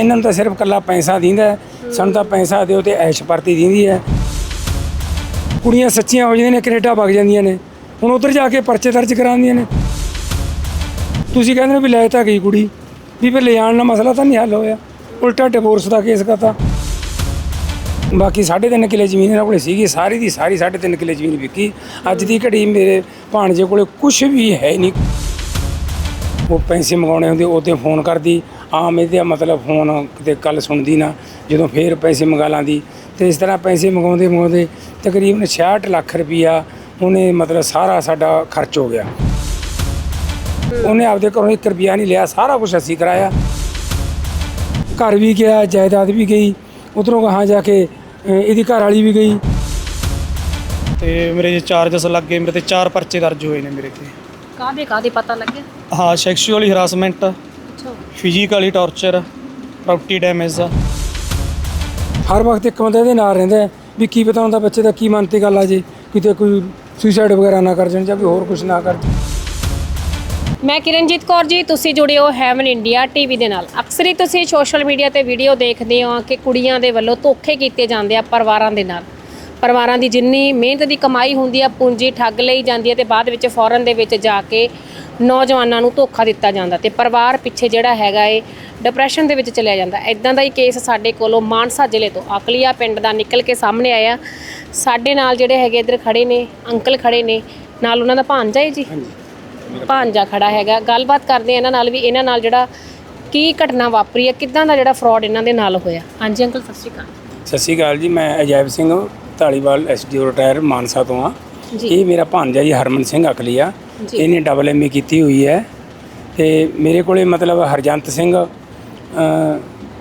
ਇਹਨਾਂ ਨੂੰ ਤਾਂ ਸਿਰਫ ਕੱਲਾ ਪੈਸਾ ਦਿੰਦਾ ਸਾਨੂੰ ਤਾਂ ਪੈਸਾ ਦਿਓ ਤੇ ਐਸ਼ ਪਰਤੀ ਦਿੰਦੀ ਹੈ। ਕੁੜੀਆਂ ਸੱਚੀਆਂ ਹੋ ਜਾਂਦੀਆਂ ਨੇ, ਕੈਨੇਡਾ ਵਗ ਜਾਂਦੀਆਂ ਨੇ, ਹੁਣ ਉਧਰ ਜਾ ਕੇ ਪਰਚੇ ਦਰਜ ਕਰਾਉਂਦੀਆਂ ਨੇ। ਤੁਸੀਂ ਕਹਿੰਦੇ ਨੇ ਵੀ ਲੈ ਤਾਂ ਗਈ ਕੁੜੀ, ਵੀ ਫਿਰ ਲੈ ਜਾਣ ਨਾਲ ਮਸਲਾ ਤਾਂ ਨਹੀਂ ਹੱਲ ਹੋਇਆ। ਉਲਟਾ ਡਿਵੋਰਸ ਦਾ ਕੇਸ ਕਰਤਾ। ਬਾਕੀ 3.5 ਕਿੱਲੇ ਜ਼ਮੀਨ ਇਹਨਾਂ ਕੋਲੇ ਸੀਗੀ, ਸਾਰੀ ਦੀ ਸਾਰੀ 3.5 ਕਿੱਲੇ ਜ਼ਮੀਨ ਵਿਕੀ। ਅੱਜ ਦੀ ਘੜੀ ਮੇਰੇ ਭਾਣਜੇ ਕੋਲੇ ਕੁਝ ਵੀ ਹੈ ਨਹੀਂ। ਉਹ ਪੈਸੇ ਮੰਗਾਉਣੇ ਹੁੰਦੇ ਉਹਦੇ ਫੋਨ ਕਰਦੀ ਆਮ ਇਹਦਾ ਮਤਲਬ ਫੋਨ ਕਿਤੇ ਕੱਲ ਸੁਣਦੀ ਨਾ ਜਦੋਂ ਫੇਰ ਪੈਸੇ ਮੰਗਾ ਲਾਂਦੀ। ਤੇ ਇਸ ਤਰ੍ਹਾਂ ਪੈਸੇ ਮੰਗਾਉਂਦੇ ਮੰਗਾਉਂਦੇ ਤਕਰੀਬਨ 66 ਲੱਖ ਰੁਪਈਆ ਉਹਨੇ ਮਤਲਬ ਸਾਰਾ ਸਾਡਾ ਖਰਚ ਹੋ ਗਿਆ। ਉਹਨੇ ਆਪਦੇ ਘਰੋਂ 1 ਰੁਪਿਆ ਨਹੀਂ ਲਿਆ ਸਾਰਾ ਕੁਝ ਅਸੀਂ ਕਰਾਇਆ। ਘਰ ਵੀ ਗਿਆ ਜਾਇਦਾਦ ਵੀ ਗਈ ਉਧਰੋਂ ਕਹਾਂ ਜਾ ਕੇ ਇਹਦੀ ਘਰ ਵਾਲੀ ਵੀ ਗਈ। ਤੇ ਮੇਰੇ ਜੇ ਚਾਰਜਸ ਲੱਗ ਗਏ ਮੇਰੇ ਤੇ ਚਾਰ ਪਰਚੇ ਦਰਜ ਹੋਏ ਨੇ ਮੇਰੇ ਤੇ। ਕਾਦੇ ਕਾਦੇ ਪਤਾ ਲੱਗਿਆ? ਹਾਂ ਸੈਕਸ਼ੂਅਲੀ ਹਰਾਸਮੈਂਟ ਅੱਛਾ। ਫਿਜ਼ੀਕਲੀ ਟਾਰਚਰ ਪ੍ਰਾਪਰਟੀ ਡੈਮੇਜ ਹਰ ਵਕਤ ਇੱਕ ਬੰਦਾ ਇਹਦੇ ਨਾਲ ਰਹਿੰਦਾ ਹੈ ਵੀ ਕੀ ਪਤਾ ਹੁੰਦਾ ਬੱਚੇ ਦਾ ਕੀ ਮਨ ਤੇ ਗੱਲ ਆ ਜੇ ਕਿਤੇ ਕੋਈ ਸੁਸਾਈਡ ਵਗੈਰਾ ਨਾ ਕਰ ਜਾਣ ਜਾਂ ਕੋਈ ਹੋਰ ਕੁਝ ਨਾ ਕਰ ਜਾਣ। ਮੈਂ ਕਿਰਨਜੀਤ ਕੌਰ ਜੀ ਤੁਸੀਂ ਜੁੜੇ ਹੋ ਹੈਵਨ ਇੰਡੀਆ ਟੀਵੀ ਦੇ ਨਾਲ। ਅਕਸਰ ਹੀ ਤੁਸੀਂ ਸੋਸ਼ਲ ਮੀਡੀਆ ਤੇ ਵੀਡੀਓ ਦੇਖਦੇ ਹੋ ਕਿ ਕੁੜੀਆਂ ਦੇ ਵੱਲੋਂ ਧੋਖੇ ਕੀਤੇ ਜਾਂਦੇ ਆ ਪਰਿਵਾਰਾਂ ਦੇ ਨਾਲ। ਪਰਿਵਾਰਾਂ ਦੀ ਜਿੰਨੀ ਮਿਹਨਤ ਦੀ ਕਮਾਈ ਹੁੰਦੀ ਆ ਪੂੰਜੀ ਠੱਗ ਲਈ ਜਾਂਦੀ ਹੈ ਤੇ ਬਾਅਦ ਵਿੱਚ ਫੌਰਨ ਦੇ ਵਿੱਚ ਜਾ ਕੇ ਨੌਜਵਾਨਾਂ ਨੂੰ ਧੋਖਾ ਦਿੱਤਾ ਜਾਂਦਾ ਤੇ ਪਰਿਵਾਰ ਪਿੱਛੇ ਜਿਹੜਾ ਹੈਗਾ ਏ ਡਿਪਰੈਸ਼ਨ ਦੇ ਵਿੱਚ ਚਲਿਆ ਜਾਂਦਾ। ਇਦਾਂ ਦਾ ਹੀ ਕੇਸ ਸਾਡੇ ਕੋਲੋਂ ਮਾਨਸਾ ਜ਼ਿਲ੍ਹੇ ਤੋਂ ਅਕਲੀਆ ਪਿੰਡ ਦਾ ਨਿਕਲ ਕੇ ਸਾਹਮਣੇ ਆਇਆ। ਸਾਡੇ ਨਾਲ ਜਿਹੜੇ ਹੈਗੇ ਇੱਧਰ ਖੜੇ ਨੇ ਅੰਕਲ ਖੜੇ ਨੇ ਨਾਲ ਉਹਨਾਂ ਦਾ ਭਾਂਜਾ ਹੈ ਜੀ। ਭਾਂਜਾ ਖੜਾ ਹੈਗਾ। ਗੱਲਬਾਤ ਕਰਦੇ ਆ ਇਹਨਾਂ ਨਾਲ ਵੀ ਇਹਨਾਂ ਨਾਲ ਜਿਹੜਾ ਕੀ ਘਟਨਾ ਵਾਪਰੀ ਹੈ ਕਿੱਦਾਂ ਦਾ ਜਿਹੜਾ ਫਰਾਡ ਇਹਨਾਂ ਦੇ ਨਾਲ ਹੋਇਆ? ਹਾਂਜੀ ਅੰਕਲ ਸਤਿ ਸ਼੍ਰੀ ਅਕਾਲ। ਸਤਿ ਸ਼੍ਰੀ ਅਕਾਲ ਜੀ ਮੈਂ ਅਜੈਬ ਸਿੰਘ ਢਾਲੀਵਾਲ ਐਸਡੀਓ ਰਿਟਾਇਰ ਮਾਨਸਾ ਤੋਂ ਆ। ਜੀ ਇਹ ਮੇਰਾ ਭਾਂਜਾ ਜੀ ਹਰਮਨ ਸਿੰਘ ਅਕਲੀਆ। ਇਹਨੇ ਡਬਲ ਐਮਏ ਕੀਤੀ ਹੋਈ ਹੈ। ਤੇ ਮੇਰੇ ਕੋਲੇ ਮਤਲਬ ਹਰਜੰਤ ਸਿੰਘ ਅ,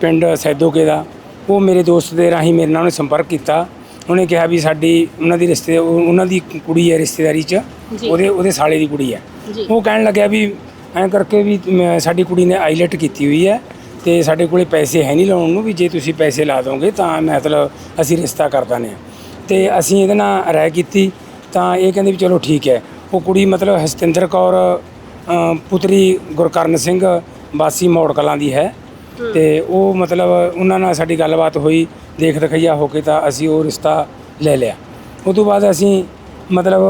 ਪਿੰਡ ਸੈਦੋਕੇ ਦਾ ਉਹ ਮੇਰੇ ਦੋਸਤ ਦੇ ਰਾਹੀਂ ਮੇਰੇ ਨਾਲ ਉਹਨੇ ਸੰਪਰਕ ਕੀਤਾ। ਉਹਨੇ ਕਿਹਾ ਵੀ ਸਾਡੀ ਉਹਨਾਂ ਦੀ ਰਿਸ਼ਤੇ ਉਹ- ਉਹਨਾਂ ਦੀ ਕੁੜੀ ਹੈ ਰਿਸ਼ਤੇਦਾਰੀ 'ਚ। ਉਹਦੇ ਉਹਦੇ ਸਾਲੇ ਦੀ ਕੁੜੀ ਹੈ। ਉਹ ਕਹਿਣ ਲੱਗਿਆ ਵੀ ਐਂ ਕਰਕੇ ਵੀ ਸਾਡੀ ਕੁੜੀ ਨੇ ਆਈਲੈਟ ਕੀਤੀ ਹੋਈ ਹੈ। ਤੇ ਸਾਡੇ ਕੋਲੇ ਪੈਸੇ ਹੈ ਨਹੀਂ ਲਾਉਣ ਨੂੰ ਵੀ ਜੇ ਤੁਸੀਂ ਪੈਸੇ ਲਾ ਦੋਗੇ ਤਾਂ ਮਤਲਬ ਅਸੀਂ ਰਿਸ਼ਤਾ ਕਰ ਆ ਤੇ ਅਸੀਂ ਇਹਦੇ ਨਾਲ ਰਾਏ ਕੀਤੀ। ਤਾਂ ਇਹ ਕਹਿੰਦੇ ਵੀ ਚਲੋ ਠੀਕ ਹੈ। ਉਹ ਕੁੜੀ ਮਤਲਬ ਹਸਤਿੰਦਰ ਕੌਰ ਅ, ਪੁੱਤਰੀ ਗੁਰਕਰਨ ਸਿੰਘ ਵਾਸੀ ਮੌੜ ਕਲਾਂ ਦੀ ਹੈ। ਤੇ ਉਹ ਮਤਲਬ ਉਹਨਾਂ ਨਾਲ ਸਾਡੀ ਗੱਲਬਾਤ ਹੋਈ ਦੇਖ ਰਖਈਆ ਹੋ ਕੇ ਤਾਂ ਅਸੀਂ ਉਹ ਰਿਸ਼ਤਾ ਲੈ ਲਿਆ। ਉਸ ਤੋਂ ਬਾਅਦ ਅਸੀਂ ਮਤਲਬ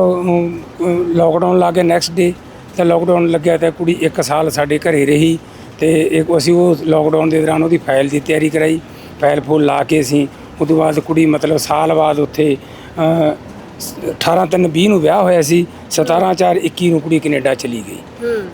ਲੋਕਡਾਊਨ ਲਾ ਕੇ ਨੈਕਸਟ ਡੇ ਤੇ ਲੋਕਡਾਊਨ ਲੱਗਿਆ ਤਾਂ ਕੁੜੀ 1 ਸਾਲ ਸਾਡੇ ਘਰੇ ਰਹੀ ਤੇ ਇੱਕ ਅਸੀਂ ਉਹ ਲੋਕਡਾਊਨ ਦੇ ਦੌਰਾਨ ਉਹਦੀ ਫਾਈਲ ਦੀ ਤਿਆਰੀ ਕਰਾਈ। ਫਾਈਲ ਫੂਲ ਲਾ ਕੇ ਅਸੀਂ ਉਸ ਤੋਂ ਬਾਅਦ ਕੁੜੀ ਮਤਲਬ ਸਾਲ ਬਾਅਦ ਉੱਥੇ ਅ, 18 ਤਿੰਨ 20 ਨੂੰ ਵਿਆਹ ਹੋਇਆ ਸੀ 17 4 21 ਨੂੰ ਕੁੜੀ ਕੈਨੇਡਾ ਚਲੀ ਗਈ।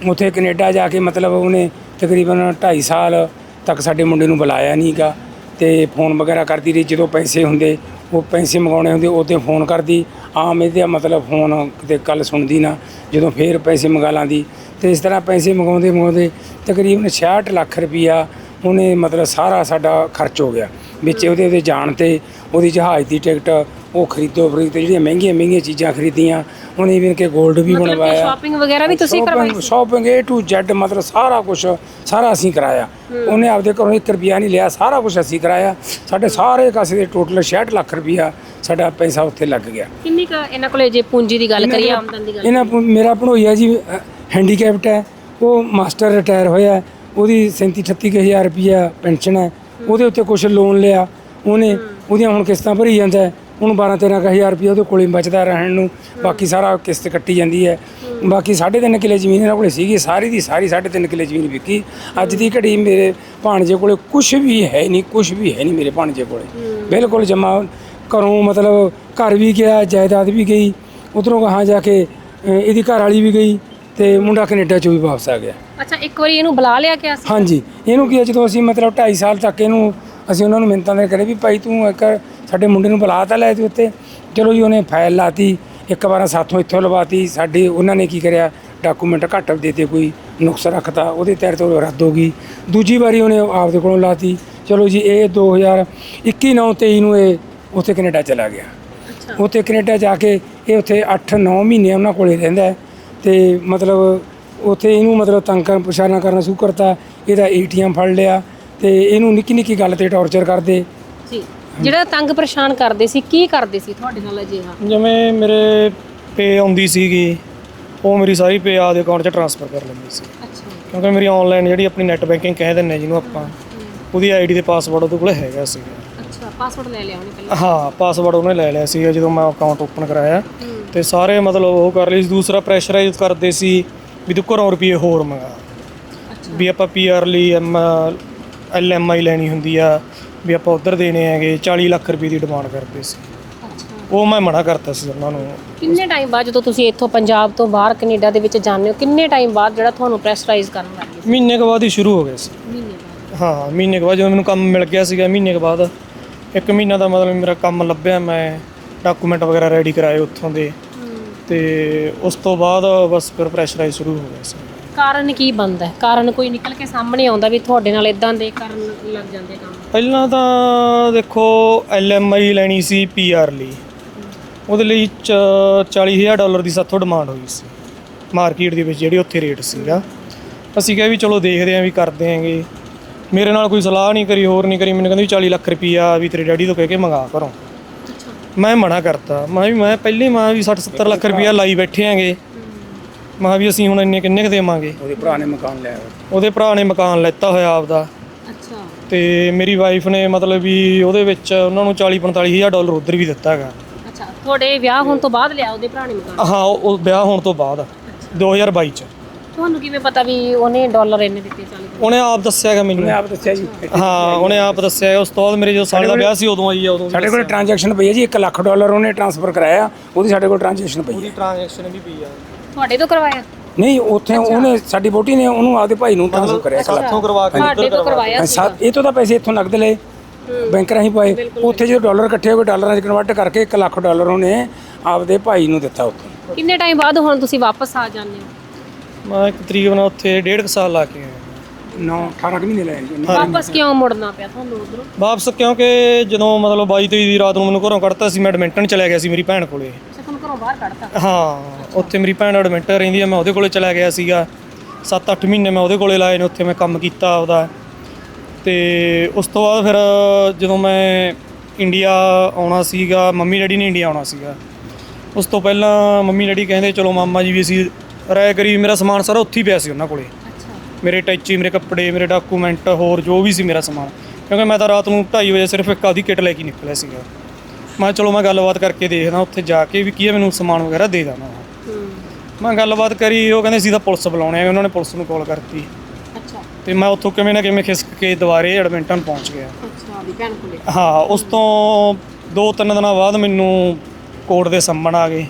ਉੱਥੇ ਕੈਨੇਡਾ ਜਾ ਕੇ ਮਤਲਬ ਉਹਨੇ ਤਕਰੀਬਨ 2.5 ਸਾਲ ਤੱਕ ਸਾਡੇ ਮੁੰਡੇ ਨੂੰ ਬੁਲਾਇਆ ਨਹੀਂਗਾ ਤੇ ਫੋਨ ਵਗੈਰਾ ਕਰਦੀ ਰਹੀ ਜਦੋਂ ਪੈਸੇ ਹੁੰਦੇ ਉਹ ਪੈਸੇ ਮੰਗਾਉਣੇ ਹੁੰਦੇ ਉਹਤੇ ਫੋਨ ਕਰਦੀ। ਆਮ ਇਹਦਾ ਮਤਲਬ ਫੋਨ ਕਿਤੇ ਕੱਲ ਸੁਣਦੀ ਨਾ ਜਦੋਂ ਫੇਰ ਪੈਸੇ ਮੰਗਾ ਲਾਂਦੀ। ਤੇ ਇਸ ਤਰ੍ਹਾਂ ਪੈਸੇ ਮੰਗਾਉਂਦੇ ਮੰਗਾਉਂਦੇ ਤਕਰੀਬਨ 66 ਲੱਖ ਰੁਪਈਆ ਉਹਨੇ ਮਤਲਬ ਸਾਰਾ ਸਾਡਾ ਖਰਚ ਹੋ ਗਿਆ। ਵਿੱਚ ਉਹਦੇ ਉਹਦੇ ਜਾਣ ਤੇ ਉਹਦੀ ਜਹਾਜ਼ ਦੀ ਟਿਕਟ ਉਹ ਖਰੀਦੋ ਖਰੀਦ ਤੇ ਜਿਹੜੀਆਂ ਮਹਿੰਗੀਆਂ ਮਹਿੰਗੀਆਂ ਚੀਜ਼ਾਂ ਖਰੀਦੀਆਂ ਉਹਨੇ ਇਵਨ ਕਿ 골ਡ ਵੀ ਬਣਵਾਇਆ। ਸ਼ਾਪਿੰਗ ਵਗੈਰਾ ਵੀ ਤੁਸੀਂ ਕਰਵਾਈ ਸੀ? ਸ਼ਾਪਿੰਗ A to Z ਮਤਲਬ ਸਾਰਾ ਕੁਝ ਸਾਰਾ ਅਸੀਂ ਕਰਾਇਆ। ਉਹਨੇ ਆਪਦੇ ਘਰੋਂ 1 ਰੁਪਿਆ ਨਹੀਂ ਲਿਆ ਸਾਰਾ ਕੁਝ ਅਸੀਂ ਕਰਾਇਆ। ਸਾਡੇ ਸਾਰੇ ਕਾਸੇ ਦੇ ਟੋਟਲ 66 ਲੱਖ ਰੁਪਿਆ ਸਾਡਾ ਪੈਸਾ ਉੱਥੇ ਲੱਗ ਗਿਆ। ਕਿੰਨੀ ਕ ਇਹਨਾਂ ਕੋਲੇ ਜੇ ਪੂੰਜੀ ਦੀ ਗੱਲ ਕਰੀਏ ਆਮਦਨ ਦੀ ਗੱਲ ਇਹਨਾਂ ਮੇਰਾ ਭਣੋਈਆ ਜੀ ਹੈਂਡੀਕੈਪਟ ਹੈ। ਉਹ ਮਾਸਟਰ ਰਿਟਾਇਰ ਹੋਇਆ ਉਹਦੀ 37 38 ਹਜ਼ਾਰ ਰੁਪਿਆ ਪੈਨਸ਼ਨ ਹੈ। ਉਹਦੇ ਉੱਤੇ ਕੁਝ ਲੋਨ ਲਿਆ। ਉਹਨੇ ਉਹਦੀਆਂ ਹੁਣ ਕਿਸ਼ਤਾਂ ਭਰੀ ਜਾਂਦਾ ਹੈ। ਉਹਨੂੰ 12 13 ਹਜ਼ਾਰ ਰੁਪਿਆ ਉਹਦੇ ਕੋਲੇ ਬਚਦਾ ਰਹਿਣ ਨੂੰ। ਬਾਕੀ ਸਾਰਾ ਕਿਸ਼ਤ ਕੱਟੀ ਜਾਂਦੀ ਹੈ। ਬਾਕੀ 3.5 ਕਿੱਲੇ ਜ਼ਮੀਨ ਇਹਨਾਂ ਕੋਲੇ ਸੀਗੀ ਸਾਰੀ ਦੀ ਸਾਰੀ 3.5 ਕਿੱਲੇ ਜ਼ਮੀਨ ਵਿਕੀ। ਅੱਜ ਦੀ ਘੜੀ ਮੇਰੇ ਭਾਣਜੇ ਕੋਲੇ ਕੁਝ ਵੀ ਹੈ ਨਹੀਂ ਕੁਝ ਵੀ ਹੈ ਨਹੀਂ ਮੇਰੇ ਭਾਣਜੇ ਕੋਲੇ। ਬਿਲਕੁਲ ਜਮਾ ਘਰੋਂ ਮਤਲਬ ਘਰ ਵੀ ਗਿਆ ਜਾਇਦਾਦ ਵੀ ਗਈ ਉਧਰੋਂ ਕਹਾਂ ਜਾ ਕੇ ਇਹਦੀ ਘਰ ਵਾਲੀ ਵੀ ਗਈ ਤੇ ਮੁੰਡਾ ਕੈਨੇਡਾ ਚੋਂ ਵੀ ਵਾਪਸ ਆ ਗਿਆ। ਅੱਛਾ ਇੱਕ ਵਾਰੀ ਇਹਨੂੰ ਬੁਲਾ ਲਿਆ ਗਿਆ ਸੀ? ਹਾਂਜੀ ਇਹਨੂੰ ਕੀ ਜਦੋਂ ਅਸੀਂ ਮਤਲਬ 2.5 ਸਾਲ ਤੱਕ ਇਹਨੂੰ ਅਸੀਂ ਉਹਨਾਂ ਨੂੰ ਮਿੰਤਾਂ ਦੇ ਕਰੇ ਵੀ ਭਾਈ ਤੂੰ ਇੱਕ ਸਾਡੇ ਮੁੰਡੇ ਨੂੰ ਬੁਲਾ ਤਾਂ ਲੈ ਤੂੰ ਉੱਤੇ ਚਲੋ ਜੀ ਉਹਨੇ ਫਾਈਲ ਲਾਤੀ ਇੱਕ ਵਾਰ ਸਾਥੋਂ ਇੱਥੋਂ ਲਵਾਤੀ ਸਾਡੇ ਉਹਨਾਂ ਨੇ ਕੀ ਕਰਿਆ? ਡਾਕੂਮੈਂਟ ਘੱਟ ਦੇਤੇ ਕੋਈ ਨੁਕਸ ਰੱਖਤਾ ਉਹਦੇ ਤਹਿਤ ਉਹ ਰੱਦ ਹੋ ਗਈ। ਦੂਜੀ ਵਾਰੀ ਉਹਨੇ ਆਪਦੇ ਕੋਲੋਂ ਲਾਤੀ। ਚਲੋ ਜੀ ਇਹ 2021 9 23 ਨੂੰ ਇਹ ਉੱਥੇ ਕੈਨੇਡਾ ਚਲਾ ਗਿਆ। ਉੱਥੇ ਕੈਨੇਡਾ ਜਾ ਕੇ ਇਹ ਉੱਥੇ 8-9 ਮਹੀਨੇ ਉਹਨਾਂ ਕੋਲੇ ਰਹਿੰਦਾ ਤੇ ਮਤਲਬ ਉੱਥੇ ਇਹਨੂੰ ਮਤਲਬ ਤੰਗ ਕਰਨ ਪਛਾਣਾ ਕਰਨਾ ਸ਼ੁਰੂ ਕਰਤਾ। ਇਹਦਾ ਏਟੀਐਮ ਫੜ ਲਿਆ। ਤੇ ਇਹਨੂੰ ਨਿੱਕੀ ਨਿੱਕੀ ਗੱਲ ਤੇ ਟੌਰਚਰ ਕਰਦੇ। ਜੀ ਜਿਹੜਾ ਤੰਗ ਪਰੇਸ਼ਾਨ ਕਰਦੇ ਸੀ ਕੀ ਕਰਦੇ ਸੀ ਤੁਹਾਡੇ ਨਾਲ ਅਜਿਹਾ? ਜਿਵੇਂ ਮੇਰੇ ਪੇ ਆਉਂਦੀ ਸੀਗੀ ਉਹ ਮੇਰੀ ਸਾਰੀ ਪੇ ਆਪਦੇ ਅਕਾਊਂਟ 'ਚ ਟ੍ਰਾਂਸਫਰ ਕਰ ਲੈਂਦੀ ਸੀ। ਅੱਛਾ। ਕਿਉਂਕਿ ਮੇਰੀ ਆਨਲਾਈਨ ਜਿਹੜੀ ਆਪਣੀ ਨੈਟ ਬੈਂਕਿੰਗ ਕਹਿ ਦਿੰਨੇ ਜਿਹਨੂੰ ਆਪਾਂ ਉਹਦੀ ਆਈਡੀ ਤੇ ਪਾਸਵਰਡ ਉਹਦੇ ਕੋਲ ਹੈਗਾ ਸੀਗਾ। ਅੱਛਾ ਪਾਸਵਰਡ ਲੈ ਲਿਆ ਉਹਨੇ ਪਹਿਲਾਂ। ਹਾਂ ਪਾਸਵਰਡ ਉਹਨੇ ਲੈ ਲਿਆ ਸੀਗਾ ਜਦੋਂ ਮੈਂ ਅਕਾਊਂਟ ਓਪਨ ਕਰਾਇਆ। ਤੇ ਸਾਰੇ ਮਤਲਬ ਉਹ ਕਰ ਲਈ ਸੀ ਦੂਸਰਾ ਪ੍ਰੈਸ਼ਰਾਈਜ਼ ਕਰਦੇ ਸੀ ਵੀ ਤੂੰ ਘਰੋਂ ਰੁਪਏ ਹੋਰ ਮੰਗਾ। ਵੀ ਆਪਾਂ ਪੀਆਰ ਲਈ ਐਮ ਆਈ ਲੈਣੀ ਹੁੰਦੀ ਆ ਵੀ ਆਪਾਂ ਉਧਰ ਦੇਣੇ ਹੈਗੇ 40 ਲੱਖ ਰੁਪਏ ਦੀ ਡਿਮਾਂਡ ਕਰਦੇ ਸੀ। ਉਹ ਮੈਂ ਮਨਾ ਕਰਤਾ ਸੀ ਉਹਨਾਂ ਨੂੰ। ਕਿੰਨੇ ਟਾਈਮ ਬਾਅਦ ਜਦੋਂ ਤੁਸੀਂ ਇੱਥੋਂ ਪੰਜਾਬ ਤੋਂ ਬਾਹਰ ਕੈਨੇਡਾ ਦੇ ਵਿੱਚ ਜਾਂਦੇ ਹੋ ਕਿੰਨੇ ਟਾਈਮ ਬਾਅਦ ਜਿਹੜਾ ਤੁਹਾਨੂੰ ਪ੍ਰੈਸ਼ਰਾਈਜ਼ ਕਰਨ ਲੱਗ ਮਹੀਨੇ ਕੁ ਬਾਅਦ ਹੀ ਸ਼ੁਰੂ ਹੋ ਗਿਆ ਸੀ। ਮਹੀਨੇ ਬਾਅਦ। ਹਾਂ ਮਹੀਨੇ ਕੁ ਬਾਅਦ ਜਦੋਂ ਮੈਨੂੰ ਕੰਮ ਮਿਲ ਗਿਆ ਸੀਗਾ ਮਹੀਨੇ ਕੁ ਬਾਅਦ ਇੱਕ ਮਹੀਨਾ ਦਾ ਮਤਲਬ ਮੇਰਾ ਕੰਮ ਲੱਭਿਆ ਮੈਂ ਡਾਕੂਮੈਂਟ ਵਗੈਰਾ ਰੈਡੀ ਕਰਾਏ ਉੱਥੋਂ ਦੇ। ਤੇ ਉਸ ਤੋਂ ਬਾਅਦ ਬਸ ਫਿਰ ਪ੍ਰੈਸ਼ਰਾਈਜ਼ ਸ਼ੁਰੂ ਹੋ ਗਿਆ ਸੀ। ਕਾਰਨ ਕੀ ਬਣਦਾ ਹੈ? ਕਾਰਨ ਕੋਈ ਨਿਕਲ ਕੇ ਸਾਹਮਣੇ ਆਉਂਦਾ ਵੀ ਤੁਹਾਡੇ ਨਾਲ ਇਦਾਂ ਦੇ ਕਰਨ ਲੱਗ ਜਾਂਦੇ ਕੰਮ? ਪਹਿਲਾਂ ਤਾਂ ਦੇਖੋ ਐਲ ਐਮ ਆਈ ਲੈਣੀ ਸੀ ਪੀ ਆਰ ਲਈ। ਉਹਦੇ ਲਈ 40000 ਡਾਲਰ ਦੀ ਸਾਥੋਂ ਡਿਮਾਂਡ ਹੋਈ ਸੀ। ਮਾਰਕੀਟ ਦੇ ਵਿੱਚ ਜਿਹੜੀ ਉੱਥੇ ਰੇਟ ਸੀਗਾ। ਅਸੀਂ ਕਿਹਾ ਵੀ ਚਲੋ ਦੇਖਦੇ ਆਂ ਵੀ ਕਰਦੇ ਆਂਗੇ ਮੇਰੇ ਨਾਲ ਕੋਈ ਸਲਾਹ ਨਹੀਂ ਕਰੀ ਹੋਰ ਨਹੀਂ ਕਰੀ। ਮੈਨੂੰ ਕਹਿੰਦੇ ਵੀ 40 ਲੱਖ ਰੁਪਈਆ ਵੀ ਤੇਰੇ ਡੈਡੀ ਤੋਂ ਕਹਿ ਕੇ ਮੰਗਾ ਘਰੋਂ। ਮੈਂ ਮਨਾ ਕਰਤਾ। ਮੈਂ ਵੀ ਮੈਂ ਪਹਿਲੀ ਮਾਂ ਵੀ 60 70 ਲੱਖ ਰੁਪਈਆ ਲਾਈ ਬੈਠੇ ਆਂਗੇ ਮੈਂ ਵੀ ਅਸੀਂ ਹੁਣ ਇੰਨੇ ਕਿੰਨੇ ਕੁ ਦੇਵਾਂਗੇ? ਉਹਦੇ ਭਰਾ ਨੇ ਮਕਾਨ ਲਿਆ ਉਹਦੇ ਭਰਾ ਨੇ ਮਕਾਨ ਲੈਤਾ ਹੋਇਆ ਆਪਦਾ। ਅੱਛਾ। ਤੇ ਮੇਰੀ ਵਾਈਫ ਨੇ ਮਤਲਬ ਵੀ ਉਹਦੇ ਵਿੱਚ ਉਹਨਾਂ ਨੂੰ 40 45 ਹਜ਼ਾਰ ਡਾਲਰ ਉਧਰ ਵੀ ਦਿੱਤਾ ਹੈਗਾ। ਅੱਛਾ ਤੁਹਾਡੇ ਵਿਆਹ ਹੋਣ ਤੋਂ ਬਾਅਦ ਲਿਆ ਉਹਦੇ ਭਰਾ ਨੇ ਮਕਾਨ? ਹਾਂ ਉਹ ਉਹ ਵਿਆਹ ਹੋਣ ਤੋਂ ਬਾਅਦ 2022 ਚ। ਤੁਹਾਨੂੰ ਕਿਵੇਂ ਪਤਾ ਵੀ ਉਹਨੇ ਡਾਲਰ ਇੰਨੇ ਦਿੱਤੇ 40 ਉਹਨੇ ਆਪ ਦੱਸਿਆ ਹੈਗਾ ਮੈਨੂੰ। ਆਪ ਦੱਸਿਆ ਜੀ। ਹਾਂ ਉਹਨੇ ਆਪ ਦੱਸਿਆ ਹੈ। ਉਸ ਤੋਂ ਬਾਅਦ ਮੇਰੇ ਜਦੋਂ ਸਾਲ ਦਾ ਵਿਆਹ ਸੀ ਉਦੋਂ ਆਈ ਆ ਉਦੋਂ ਸਾਡੇ ਕੋਲ ਟ੍ਰਾਂਜੈਕਸ਼ਨ ਪਈ ਹੈ ਜੀ 1 ਲੱਖ ਡਾਲਰ ਉਹਨੇ ਟ੍ਰਾਂਸਫਰ ਕਰਾਇਆ। ਉਹਦੀ ਸਾਡੇ ਕੋਲ ਟ੍ਰਾਂਜੈਕਸ਼ਨ ਪਈ ਹੈ। ਉਹਦੀ ਟ੍ਰਾਂਜੈਕਸ਼ਨ ਵੀ ਪਈ ਆ। ਤੁਹਾਡੇ ਤੋਂ ਕਰਵਾਇਆ? ਨਹੀਂ ਉੱਥੇ ਉਹਨੇ ਸਾਡੀ ਬੋਟੀ ਨੇ ਉਹਨੂੰ ਆਪਦੇ ਭਾਈ ਨੂੰ ਟ੍ਰਾਂਸਫਰ ਕਰਿਆ ਇੱਕ ਲੱਖ ਇੱਥੋਂ ਕਰਵਾ ਕੇ ਤੁਹਾਡੇ ਤੋਂ ਕਰਵਾਇਆ ਸੱਤ ਇਹ ਤੋਂ ਤਾਂ ਪੈਸੇ ਇੱਥੋਂ ਨਗਦ ਲਏ ਬੈਂਕ ਰਾਹੀਂ ਪਾਏ। ਉੱਥੇ ਜਦੋਂ ਡਾਲਰ ਇਕੱਠੇ ਹੋ ਗਏ ਡਾਲਰਾਂ 'ਚ ਕਨਵਰਟ ਕਰਕੇ 1 ਲੱਖ ਡਾਲਰ ਉਹਨੇ ਆਪਦੇ ਭਾਈ ਨੂੰ ਦਿੱਤਾ ਉੱਥੇ। ਕਿੰਨੇ ਟਾਈਮ ਬਾਅਦ ਹੁਣ ਤੁਸੀਂ ਵਾਪਸ ਆ ਜਾਂਦੇ ਹੋ? ਮੈਂ ਇੱਕ ਤਰੀਕ ਨਾਲ ਉੱਥੇ ਡੇਢ ਕੁ ਸਾਲ ਲਾ ਕੇ ਆਇਆ। 9 18 ਕੁ ਮਹੀਨੇ ਲਏ ਜੀ ਵਾਪਸ ਕਿਉਂ ਮੁੜਨਾ ਪਿਆ ਤੁਹਾਨੂੰ ਉਧਰੋਂ? ਵਾਪਸ ਕਿਉਂਕਿ ਜਦੋਂ ਮਤਲਬ 22 23 ਦੀ ਰਾਤ ਨੂੰ ਮੈਨੂੰ ਘਰੋਂ ਕੱਢਤਾ ਸੀ ਮੈਂ ਐਡਮਿੰਟਨ ਚਲਾ ਗਿਆ ਸੀ ਮੇਰੀ ਭੈਣ ਕੋਲੇ। ਘਰੋਂ ਬਾਹਰ ਕੱਢਤਾ। ਹਾਂ ਉੱਥੇ ਮੇਰੀ ਭੈਣ ਐਡਮਿੰਟਨ ਰਹਿੰਦੀ ਆ ਮੈਂ ਉਹਦੇ ਕੋਲੇ ਚਲਾ ਗਿਆ ਸੀਗਾ। 7-8 ਮਹੀਨੇ ਮੈਂ ਉਹਦੇ ਕੋਲੇ ਲਾਏ ਨੇ ਉੱਥੇ ਮੈਂ ਕੰਮ ਕੀਤਾ ਆਪਦਾ। ਤੇ ਉਸ ਤੋਂ ਬਾਅਦ ਫਿਰ ਜਦੋਂ ਮੈਂ ਇੰਡੀਆ ਆਉਣਾ ਸੀਗਾ ਮੰਮੀ ਡੈਡੀ ਨੇ ਇੰਡੀਆ ਆਉਣਾ ਸੀਗਾ। ਉਸ ਤੋਂ ਪਹਿਲਾਂ ਮੰਮੀ ਡੈਡੀ ਕਹਿੰਦੇ ਚਲੋ ਮਾਮਾ ਜੀ ਵੀ ਅਸੀਂ ਰਾਏ ਕਰੀ ਮੇਰਾ ਸਮਾਨ ਸਾਰਾ ਉੱਥੇ ਹੀ ਪਿਆ ਸੀ ਉਹਨਾਂ ਕੋਲੇ। ਅੱਛਾ। ਮੇਰੇ ਟੈਚੀ ਮੇਰੇ ਕੱਪੜੇ ਮੇਰੇ ਡਾਕੂਮੈਂਟ ਹੋਰ ਜੋ ਵੀ ਸੀ ਮੇਰਾ ਸਮਾਨ। ਕਿਉਂਕਿ ਮੈਂ ਤਾਂ ਰਾਤ ਨੂੰ 2:30 ਵਜੇ ਸਿਰਫ ਇੱਕ ਆਧੀ ਕਿਟ ਲੈ ਕੇ ਨਿਕਲਿਆ ਸੀਗਾ। ਮੈਂ ਚਲੋ ਮੈਂ ਗੱਲਬਾਤ ਕਰਕੇ ਦੇਖਦਾ ਉੱਥੇ ਜਾ ਕੇ ਵੀ ਕੀ ਹੈ ਮੈਨੂੰ ਸਮਾਨ ਵਗੈਰਾ ਦੇ ਦੇਣਾ ਹੂੰ ਮੈਂ ਗੱਲਬਾਤ ਕਰੀ ਉਹ ਕਹਿੰਦੇ ਸੀ ਤਾਂ ਪੁਲਿਸ ਬੁਲਾਉਣੇ ਆ ਉਹਨਾਂ ਨੇ ਪੁਲਿਸ ਨੂੰ ਕਾਲ ਕਰਤੀ। ਅੱਛਾ। ਤੇ ਮੈਂ ਉੱਥੋਂ ਕਿਵੇਂ ਨਾ ਕਿਵੇਂ ਖਿਸਕ ਕੇ ਦੁਬਾਰੇ ਐਡਮਿੰਟਨ ਪਹੁੰਚ ਗਿਆ। ਅੱਛਾ ਦੀ ਭੈਣ ਕੋਲੇ। ਹਾਂ ਉਸ ਤੋਂ ਦੋ ਤਿੰਨ ਦਿਨਾਂ ਬਾਅਦ ਮੈਨੂੰ ਕੋਰਟ ਦੇ ਸੰਮਣ ਆ ਗਏ।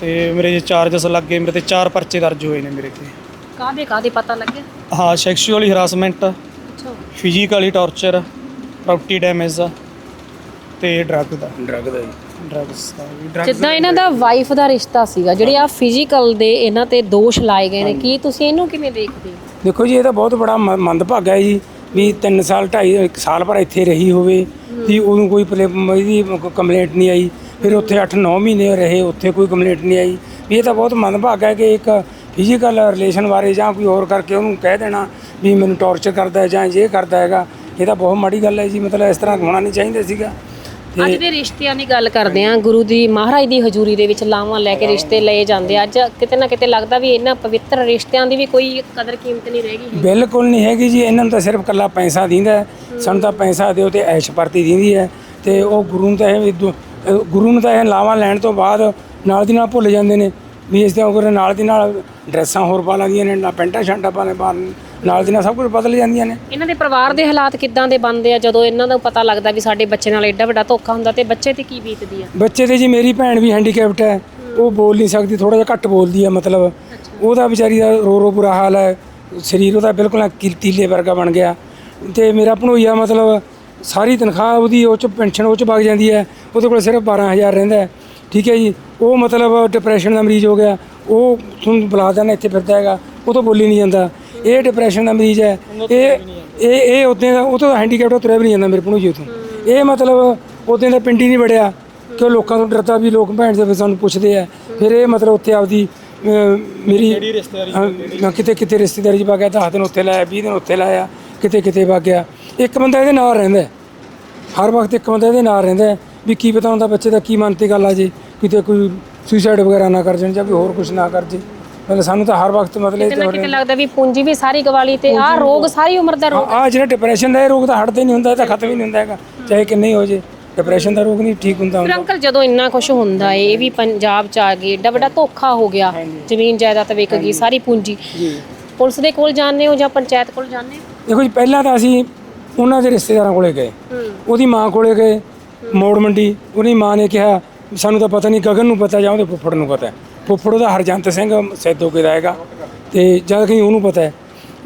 ਤੇ ਮੇਰੇ ਚਾਰਜਸ ਲੱਗ ਗਏ ਮੇਰੇ ਤੇ ਚਾਰ ਪਰਚੇ ਦਰਜ ਹੋਏ ਨੇ ਮੇਰੇ ਤੇ। ਕਾਦੇ ਕਾਦੇ ਪਤਾ ਲੱਗਿਆ? ਹਾਂ ਸੈਕਸ਼ੂਅਲੀ ਹਰਾਸਮੈਂਟ ਅੱਛਾ। ਫਿਜ਼ੀਕਲੀ ਟਾਰਚਰ ਪ੍ਰਾਪਰਟੀ ਡੈਮੇਜ ਦਾ ਤੇ ਡਰੱਗ ਦਾ। ਡਰਗ ਦਾ ਜੀ। ਡਰੱਗਸ ਦਾ ਵੀ। Drug- ਜਿੱਦਾਂ ਇਹਨਾਂ ਦਾ ਵਾਈਫ ਦਾ ਰਿਸ਼ਤਾ ਸੀਗਾ ਜਿਹੜੇ ਆ ਫਿਜ਼ੀਕਲ ਦੇ ਇਹਨਾਂ ਤੇ ਦੋਸ਼ ਲਾਏ ਗਏ ਨੇ ਕੀ ਤੁਸੀਂ ਇਹਨੂੰ ਕਿਵੇਂ ਦੇਖਦੇ? ਹੋ ਦੇਖੋ ਜੀ ਇਹ ਤਾਂ ਬਹੁਤ ਬੜਾ ਮ- ਮੰਦਭਾਗਾ ਹੈ ਜੀ ਵੀ 3 ਸਾਲ 2.5 ਇੱਕ ਸਾਲ ਭਰ ਇੱਥੇ ਰਹੀ ਹੋਵੇ ਵੀ ਉਹਨੂੰ ਕੋਈ ਪਲੇ- ਮ- ਇਹਦੀ ਕੰਪਲੇਂਟ ਨਹੀਂ ਆਈ ਫਿਰ ਉੱਥੇ 8-9 ਮਹੀਨੇ ਰਹੇ ਉੱਥੇ ਕੋਈ ਕੰਪਲੇਂਟ ਨਹੀਂ ਆਈ। ਵੀ ਇਹ ਤਾਂ ਬਹੁਤ ਮੰਦਭਾਗਾ ਹੈ ਕਿ ਇੱਕ ਫਿਜ਼ੀਕਲ ਰਿਲੇਸ਼ਨ ਬਾਰੇ ਜਾਂ ਕੋਈ ਹੋਰ ਕਰਕੇ ਉਹਨੂੰ ਕਹਿ ਦੇਣਾ ਵੀ ਮੈਨੂੰ ਟੌਰਚਰ ਕਰਦਾ ਹੈ ਜਾਂ ਇਹ ਕਰਦਾ ਹੈਗਾ ਇਹ ਤਾਂ ਬਹੁਤ ਮਾੜੀ ਗੱਲ ਹੈ ਜੀ ਮਤਲਬ ਇਸ ਤਰ੍ਹਾਂ ਹੋਣਾ ਨਹੀਂ ਚਾਹੀਦਾ ਸੀਗਾ। ਅੱਜ ਦੇ ਰਿਸ਼ਤਿਆਂ ਦੀ ਗੱਲ ਕਰਦੇ ਆ ਗੁਰੂ ਦੀ ਮਹਾਰਾਜ ਦੀ ਹਜ਼ੂਰੀ ਦੇ ਵਿੱਚ ਲਾਵਾਂ ਲੈ ਕੇ ਰਿਸ਼ਤੇ ਲਏ ਜਾਂਦੇ ਆ। ਅੱਜ ਕਿਤੇ ਨਾ ਕਿਤੇ ਲੱਗਦਾ ਵੀ ਇਹਨਾਂ ਪਵਿੱਤਰ ਰਿਸ਼ਤਿਆਂ ਦੀ ਵੀ ਕੋਈ ਕਦਰ ਕੀਮਤ ਨਹੀਂ ਰਹਿ ਗਈ ਬਿਲਕੁਲ ਨਹੀਂ ਹੈਗੀ ਜੀ ਇਹਨਾਂ ਨੂੰ ਤਾਂ ਸਿਰਫ ਕੱਲਾ ਪੈਸਾ ਦਿੰਦਾ ਹੈ। ਸਾਨੂੰ ਤਾਂ ਪੈਸਾ ਦਿਓ ਤੇ ਐਸ਼ ਪ੍ਰਤੀ ਦਿੰਦੀ ਹੈ ਤੇ ਉਹ ਗੁਰੂ ਨੂੰ ਤਾਂ ਇਹ ਵੀ ਦੁ- ਅਹ ਗੁਰੂ ਨੂੰ ਤਾਂ ਇਹ ਲਾਵਾਂ ਲੈਣ ਤੋਂ ਬਾਅਦ ਨਾਲ ਦੀ ਨਾਲ ਭੁੱਲ ਜਾਂਦੇ ਨੇ ਵੀ ਇਸ ਦੇ ਉਗਰ ਨਾਲ ਦੀ ਨਾਲ ਡਰੈਸਾਂ ਹੋਰ ਪਾ ਲੈਂਦੀਆਂ ਨੇ ਨਾ ਪੈਂਟਾਂ ਸ਼ਰਟਾਂ ਪਾ ਲੈ ਪਾ ਨਾਲ ਦੀ ਨਾਲ ਸਭ ਕੁਝ ਬਦਲ ਜਾਂਦੀਆਂ ਨੇ। ਇਹਨਾਂ ਦੇ ਪਰਿਵਾਰ ਦੇ ਹਾਲਾਤ ਕਿੱਦਾਂ ਦੇ ਬਣਦੇ ਆ? ਜਦੋਂ ਇਹਨਾਂ ਦਾ ਪਤਾ ਲੱਗਦਾ ਵੀ ਸਾਡੇ ਬੱਚੇ ਨਾਲ ਐਡਾ ਵੱਡਾ ਧੋਖਾ ਹੁੰਦਾ ਤੇ ਬੱਚੇ ਤੇ ਕੀ ਬੀਤਦੀ ਆ? ਬੱਚੇ ਤੇ ਜੀ ਮੇਰੀ ਭੈਣ ਵੀ ਹੈਂਡੀਕੈਪਟ ਹੈ। ਉਹ ਬੋਲ ਨਹੀਂ ਸਕਦੀ ਥੋੜਾ ਜਿਹਾ ਘੱਟ ਬੋਲਦੀ ਹੈ ਮਤਲਬ। ਉਹਦਾ ਵਿਚਾਰੀ ਦਾ ਰੋ ਰੋ ਬੁਰਾ ਹਾਲ ਹੈ। ਸਰੀਰ ਉਹਦਾ ਬਿਲਕੁਲ ਕੀਲੇ ਵਰਗਾ ਬਣ ਗਿਆ। ਤੇ ਮੇਰਾ ਭਣੋਈਆ ਮਤਲਬ ਸਾਰੀ ਤਨਖਾਹ ਉਹਦੀ ਉਹ ਚ ਪੈਨਸ਼ਨ ਉਹ ਚ ਵਗ ਜਾਂਦੀ ਹੈ। ਉਹਦੇ ਕੋਲ ਸਿਰਫ 12000 ਰਹਿੰਦਾ ਹੈ। ਠੀਕ ਹੈ ਜੀ? ਉਹ ਮਤਲਬ ਡਿਪਰੈਸ਼ਨ ਦਾ ਮਰੀਜ਼ ਹੋ ਗਿਆ। ਉਹ ਤੁਹਾਨੂੰ ਬੁਲਾ ਦੇਣਾ ਇੱਥੇ ਫਿਰਦਾ ਹੈਗਾ। ਉਹ ਤੋਂ ਬੋਲੀ ਨਹੀਂ ਜਾਂਦਾ। ਇਹ ਡਿਪਰੈਸ਼ਨ ਦਾ ਮਰੀਜ਼ ਹੈ। ਇਹ ਇਹ ਇਹ ਉਦੋਂ ਦਾ ਉਹ ਤੋਂ ਹੈਂਡੀਕੈਪਟ ਤੁਰਿਆ ਵੀ ਨਹੀਂ ਜਾਂਦਾ ਮੇਰੇ ਭਣੋਈਏ ਤੋਂ ਇਹ ਮਤਲਬ ਉਦੋਂ ਦਾ ਪਿੰਡ ਨਹੀਂ ਵੜਿਆ ਕਿ ਉਹ ਲੋਕਾਂ ਤੋਂ ਡਰਦਾ ਵੀ ਲੋਕ ਭੈਣ ਦੇ ਸਾਨੂੰ ਪੁੱਛਦੇ ਆ। ਫਿਰ ਇਹ ਮਤਲਬ ਉੱਥੇ ਆਪਦੀ ਮੇਰੀ ਹਾਂ, ਕਿਤੇ ਕਿਤੇ ਰਿਸ਼ਤੇਦਾਰੀ ਚ ਪਾ ਗਿਆ 10 ਦਿਨ ਉੱਥੇ ਲਾਇਆ 20 ਦਿਨ ਉੱਥੇ ਲਾਇਆ ਕਿਤੇ ਕਿਤੇ ਵਗ ਗਿਆ। ਇੱਕ ਬੰਦਾ ਇਹਦੇ ਨਾਲ ਰਹਿੰਦਾ ਹੈ। ਹਰ ਵਕਤ ਇੱਕ ਬੰਦਾ ਇਹਦੇ ਨਾਲ ਰਹਿੰਦਾ ਹੈ ਵੀ ਕੀ ਪਤਾ ਹੁੰਦਾ ਬੱਚੇ ਦਾ ਕੀ ਮਨ ਤੇ ਗੱਲ ਆ ਜੇ ਕਿਤੇ ਕੋਈ ਸੁਸਾਈਡ ਵਗੈਰਾ ਨਾ ਕਰ ਜਾਣ ਜਾਂ ਕੋਈ ਹੋਰ ਕੁਝ ਨਾ ਕਰ ਜੇ। ਮਤਲਬ ਸਾਨੂੰ ਤਾਂ ਹਰ ਵਕਤ ਮਤਲਬ ਕਿਤੇ ਨਾ ਕਿਤੇ ਲੱਗਦਾ ਵੀ ਪੂੰਜੀ ਵੀ ਸਾਰੀ ਗਵਾਲੀ ਤੇ ਆਹ ਰੋਗ ਸਾਰੀ ਉਮਰ ਦਾ ਰੋਗ ਆ ਜਿਹੜਾ ਡਿਪਰੈਸ਼ਨ ਦਾ ਇਹ ਰੋਗ ਤਾਂ ਹਟਦਾ ਹੀ ਨਹੀਂ ਹੁੰਦਾ ਇਹ ਤਾਂ ਖਤਮ ਹੀ ਨਹੀਂ ਹੁੰਦਾ ਹੈਗਾ ਚਾਹੇ ਕਿੰਨੇ ਹੀ ਹੋ ਜੇ ਡਿਪਰੈਸ਼ਨ ਦਾ ਰੋਗ ਨਹੀਂ ਠੀਕ ਹੁੰਦਾ ਫਿਰ ਅੰਕਲ ਜਦੋਂ ਇੰਨਾ ਕੁਝ ਹੁੰਦਾ ਏ ਇਹ ਵੀ ਪੰਜਾਬ ਚ ਆ ਗਏ ਏਡਾ ਵੱਡਾ ਧੋਖਾ ਹੋ ਗਿਆ ਜ਼ਮੀਨ ਜਾਇਦਾਦ ਵਿਕ ਗਈ ਸਾਰੀ ਪੂੰਜੀ। ਜੀ। ਪੁਲਿਸ ਦੇ ਕੋਲ ਜਾਂਦੇ ਹੋ ਜਾਂ ਪੰਚਾਇਤ ਕੋਲ ਜਾਂਦੇ ਹੋ? ਦੇਖੋ ਜੀ ਪਹਿਲਾਂ ਤਾਂ ਅਸੀਂ ਉਹਨਾਂ ਦੇ ਰਿਸ਼ਤੇਦਾਰਾਂ ਕੋਲੇ ਗਏ। ਉਹਦੀ ਮਾਂ ਕੋਲੇ ਗਏ ਮੋੜ ਮੰਡੀ ਉਹਦੀ ਮਾਂ ਨੇ ਕਿਹਾ ਸਾਨੂੰ ਤਾਂ ਪਤਾ ਨਹੀਂ ਗਗਨ ਨੂੰ ਪਤਾ ਜਾਂ ਉਹਦੇ ਫੁੱਫੜ ਨੂੰ ਪਤਾ। ਹੈ। ਫੁੱਫੜ ਉਹਦਾ ਹਰਜੰਤ ਸਿੰਘ ਸੈਦੋਕੇ ਦਾ ਹੈਗਾ ਤੇ ਜਦ ਕਿ ਉਹਨੂੰ ਪਤਾ ਹੈ।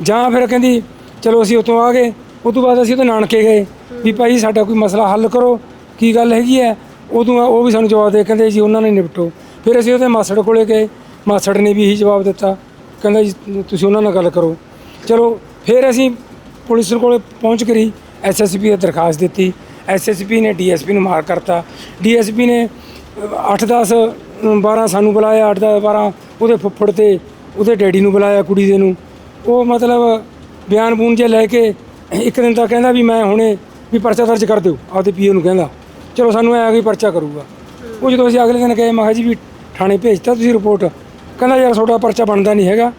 ਜਾਂ ਫਿਰ ਕਹਿੰਦੀ, ਚਲੋ ਅਸੀਂ ਉੱਥੋਂ ਆ ਗਏ। ਉਸ ਤੋਂ ਬਾਅਦ ਅਸੀਂ ਉਹਦੇ ਨਾਨਕੇ ਗਏ। ਵੀ ਭਾਈ ਸਾਡਾ ਕੋਈ ਮਸਲਾ ਹੱਲ ਕਰੋ। ਕੀ ਗੱਲ ਹੈਗੀ ਹੈ? ਉਦੋਂ ਉਹ ਵੀ ਸਾਨੂੰ ਜਵਾਬ ਦੇ ਕਹਿੰਦੇ ਜੀ, ਉਹਨਾਂ ਨੇ ਨਿਪਟੋ। ਫਿਰ ਅਸੀਂ ਉਹਦੇ ਮਾਸੜ ਕੋਲੇ ਗਏ। ਮਾਸੜ ਨੇ ਵੀ ਇਹੀ ਜਵਾਬ ਦਿੱਤਾ। ਕਹਿੰਦਾ ਜੀ, ਤੁਸੀਂ ਉਹਨਾਂ ਨਾਲ ਗੱਲ ਕਰੋ। ਚਲੋ, ਫਿਰ ਅਸੀਂ ਪੁਲਿਸ ਕੋਲੇ ਪਹੁੰਚ ਕਰੀ ਐਸਐਸਪੀ ਦੀ ਦਰਖਾਸਤ ਦਿੱਤੀ। ਐਸਐਸਪੀ ਨੇ ਡੀਐਸਪੀ ਨੂੰ ਮਾਰ ਕਰਤਾ। ਡੀਐਸਪੀ ਨੇ 8-10 12 ਸਾਨੂੰ ਬੁਲਾਇਆ 8-10 12 ਉਹਦੇ ਫੁੱਫੜ ਤੇ, ਉਹਦੇ ਡੈਡੀ ਨੂੰ ਬੁਲਾਇਆ ਕੁੜੀ ਦੇ ਨੂੰ। ਉਹ ਮਤਲਬ ਬਿਆਨ ਬੂਨ ਜੇ ਲੈ ਕੇ ਇੱਕ ਦਿਨ ਤਾਂ ਕਹਿੰਦਾ ਵੀ ਮੈਂ ਹੁਣੇ ਵੀ ਪਰਚਾ ਦਰਜ ਕਰ ਦਿਓ, ਆਪਦੇ ਪੀਓ ਨੂੰ ਕਹਿੰਦਾ। ਚਲੋ ਸਾਨੂੰ ਐ ਆ ਕਿ ਪਰਚਾ ਕਰੂਗਾ। ਉਹ ਜਦੋਂ ਅਸੀਂ ਅਗਲੇ ਦਿਨ ਗਏ, ਮੈਂ ਕਿਹਾ ਜੀ ਵੀ ਥਾਣੇ ਭੇਜਤਾ ਤੁਸੀਂ ਰਿਪੋਰਟ। ਕਹਿੰਦਾ ਯਾਰ ਤੁਹਾਡਾ ਪਰਚਾ ਬਣਦਾ ਨਹੀਂ ਹੈਗਾ